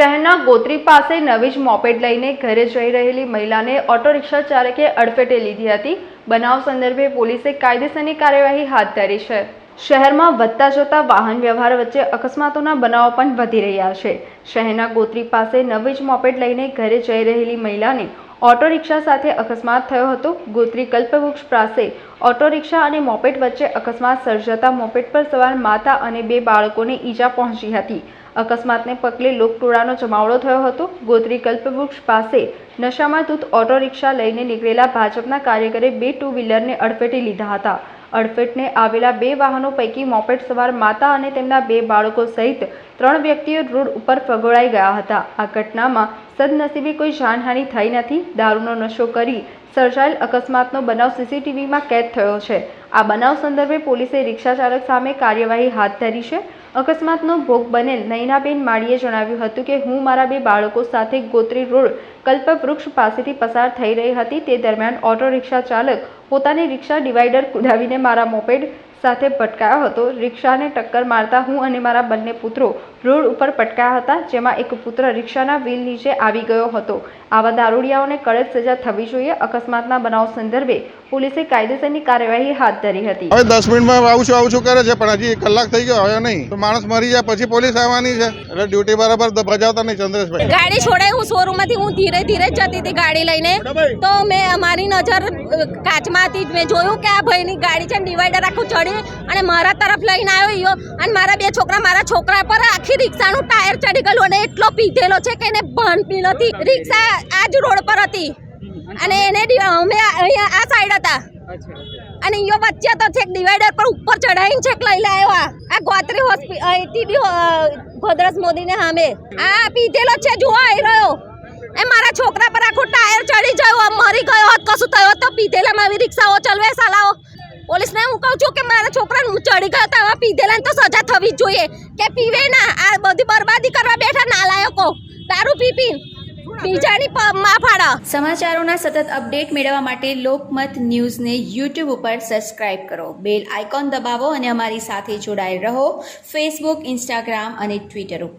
શહેરના ગોત્રી પાસે નવી જ મોપેડ લઈને ઘરે જઈ રહેલી મહિલાને ઓટો રિક્ષા ચાલકે અડફેટે લીધી હતી. બનાવ સંદર્ભે પોલીસે કાયદેસરની કાર્યવાહી હાથ ધરી છે. શહેરમાં વધતા જતા વાહન વ્યવહાર વચ્ચે અકસ્માતોના બનાવો પણ વધી રહ્યા છે. શહેરના ગોત્રી પાસે નવી જ મોપેડ લઈને ઘરે જઈ રહેલી મહિલાને ઓટો રિક્ષા સાથે અકસ્માત થયો હતો. ગોત્રી કલ્પવૃક્ષ પાસે ઓટો રિક્ષા અને મોપેડ વચ્ચે અકસ્માત સર્જાતા મોપેડ પર સવાર માતા અને બે બાળકોને ઈજા પહોંચી હતી. અકસ્માતને પગલે લોકટોળાનો જમાવડો થયો હતો. ગોત્રી કલ્પવૃક્ષ પાસે નશામાં ધૂત ઓટો રિક્ષા લઈને નીકળેલા ભાજપના કાર્યકરે બે ટુ વ્હીલરને અડફેટી લીધા હતા. અડફેટને આવેલા બે વાહનો પૈકી મોપેડ સવાર માતા અને તેમના બે બાળકો સહિત ત્રણ વ્યક્તિઓ રોડ ઉપર ફગોળાઈ ગયા હતા. આ ઘટનામાં સદનસીબે કોઈ જાનહાનિ થઈ નથી. દારૂનો નશો કરી સર્જાયેલ અકસ્માતનો બનાવ સીસીટીવીમાં કેદ થયો છે. આ બનાવ સંદર્ભે પોલીસે રિક્ષા ચાલક સામે કાર્યવાહી હાથ ધરી છે. અકસ્માતનો ભોગ બનેલ નયનાબેન માળીએ જણાવ્યું હતું કે હું મારા બે બાળકો સાથે ગોત્રી રોડ કલ્પવૃક્ષ પાસેથી પસાર થઈ રહી હતી. તે દરમિયાન ઓટો રિક્ષા ચાલક પોતાની રિક્ષા ડિવાઈડર કુદાવીને મારા મોપેડ સાથે પટકાયો હતો. રિક્ષાને ટક્કર મારતા હું અને મારા બંને પુત્રો રોડ ઉપર પટકાયા હતા જેમાં એક પુત્ર રિક્ષાના વ્હીલ નીચે આવી ગયો હતો. આવા દારૂડિયાઓને કડક સજા થવી જોઈએ. અકસ્માતના બનાવ સંદર્ભે પોલીસે કાયદેસરની કાર્યવાહી હાથ ધરી હતી. હવે દસ મિનિટમાં આવું છું આવું છું કરે છે પણ હજી એક કલાક થઈ ગયો હવે નહીં. તો માણસ મરી જાય પછી પોલીસ આવવાની છે. એટલે ડ્યુટી બરાબર બજાવતા નહીં ચંદ્રેશભાઈ. ગાડી છોડાઈ હું શોરૂમમાંથી હું ધીરે ધીરે જતી હતી ગાડી લઈને. તો મેં અમારી નજર કાચમાંથી કાચમાં હતી મેં જોયું કે આ ભાઈની ગાડી છે ડિવાઈડર આખું ચડી અને મારા તરફ લઈને આવ્યો અને મારા બે છોકરા મારા છોકરા પર આખી રિક્ષાનું ટાયર ચડી ગયેલું અને એટલો પીધેલો છે કે એને ભાન પી નથી. રિક્ષા આ જ રોડ પર હતી. અને એને અમે અહીંયા આ સાઈડ હતા. અને ઈયો વચ્ચે તો છેક ડિવાઈડર પર ઉપર ચડાવીને છેક લઈ આવ્યા આ. ગોત્રી હોસ્પિટલ ટીબી ભદ્રસ મોદીને સામે. આ પીધેલો છે જોવા આવી રહ્યો. એ મારા છોકરા પર આખું ટાયર ચડી ગયો આમ મરી ગયો હોત કશું થયો તો પીધેલામાં આવી રિક્ષાઓ ચલવે સાલાઓ. પોલીસને હું કહું છું કે મારા છોકરા ચડી ગયા હતા પીધેલા તો સજા થવી જોઈએ. કે પીવે ના, આ બધી બરબાદી કરવા બેઠા નાલાયકો. દારૂ પી પી. બીજાની માફાડા સમાચારોના સતત અપડેટ મેળવવા માટે લોકમત ન્યૂઝને યુટ્યુબ ઉપર સબસ્ક્રાઇબ કરો. બેલ આઇકોન દબાવો અને અમારી સાથે જોડાયેલ રહો. ફેસબુક ઇન્સ્ટાગ્રામ અને ટ્વિટર ઉપર.